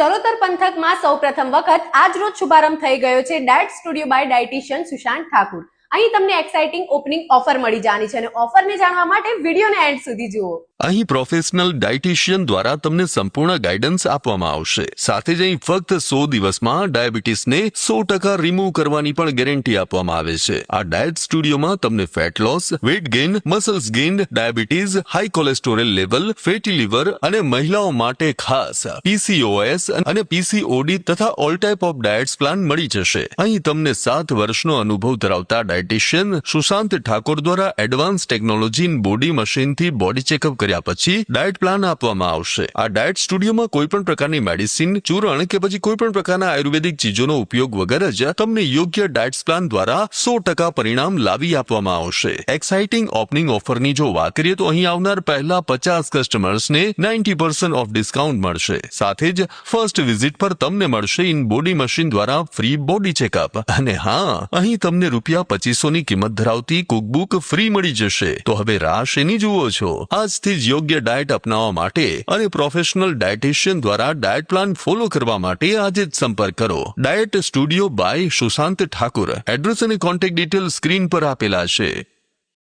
ચરોતર પંથકમાં સૌ પ્રથમ વખત આજ રોજ શુભારંભ થઈ ગયો છે diet studio by dietitian Sushant Thakur. અહીં તમને એક્સાઇટિંગ ઓપનિંગ ઓફર મળી જવાની છે અને ઓફરને જાણવા માટે વિડીયોને એન્ડ સુધી જુઓ. અહીં પ્રોફેશનલ ડાયટિશિયન દ્વારા તમને સંપૂર્ણ ગાઈડન્સ આપવામાં આવશે. સાથે જ અહીં ફક્ત સો દિવસમાં ડાયાબિટીસને સો ટકા રિમૂવ કરવાની પણ ગેરંટી આપવામાં આવે છે. આ ડાયટ સ્ટુડિયોમાં તમને fat loss weight gain muscles gain diabetes high cholesterol level fatty liver અને મહિલાઓ માટે ખાસ પીસીઓએસ અને પીસીઓડી તથા all type of diets plan મળી જશે. અહીં તમને સાત વર્ષનો અનુભવ ધરાવતા ડાયટિશિયન સુશાંત ઠાકોર દ્વારા એડવાન્સ ટેકનોલોજી બોડી મશીનથી બોડી ચેકઅપ કર્યા પછી ડાયટ પ્લાન આપવામાં આવશે. આ ડાયટ સ્ટુડિયોમાં કોઈ પણ પ્રકારની મેડિસિન ચૂરણ કે પછી કોઈ પણ પ્રકારના આયુર્વેદિક ચીજોનો ઉપયોગ વગર જ તમને યોગ્ય ડાયટ પ્લાન દ્વારા સો ટકા પરિણામ લાવી આપવામાં આવશે. એક્સાઇટિંગ ઓપનિંગ ઓફરની જો વાત કરીએ તો અહીં આવનાર પહેલા પચાસ કસ્ટમર્સને નાઇન્ટી પર્સન્ટ ઓફ ડિસ્કાઉન્ટ મળશે. સાથે જ ફર્સ્ટ વિઝિટ પર તમને મળશે ઇન બોડી મશીન દ્વારા ફ્રી બોડી ચેકઅપ અને હા, અહીં તમને રૂપિયા પચીસોની કિંમત ધરાવતી કુકબુક ફ્રી મળી જશે. તો હવે રાશ એની જુઓ છો. આજથી જ યોગ્ય ડાયટ અપનાવવા માટે અને પ્રોફેશનલ ડાયટિશિયન દ્વારા ડાયટ પ્લાન ફોલો કરવા માટે આજે જ સંપર્ક કરો. Diet studio by Sushant Thakur. Address અને કોન્ટેક્ટ ડિટેલ સ્ક્રીન પર આપેલા છે.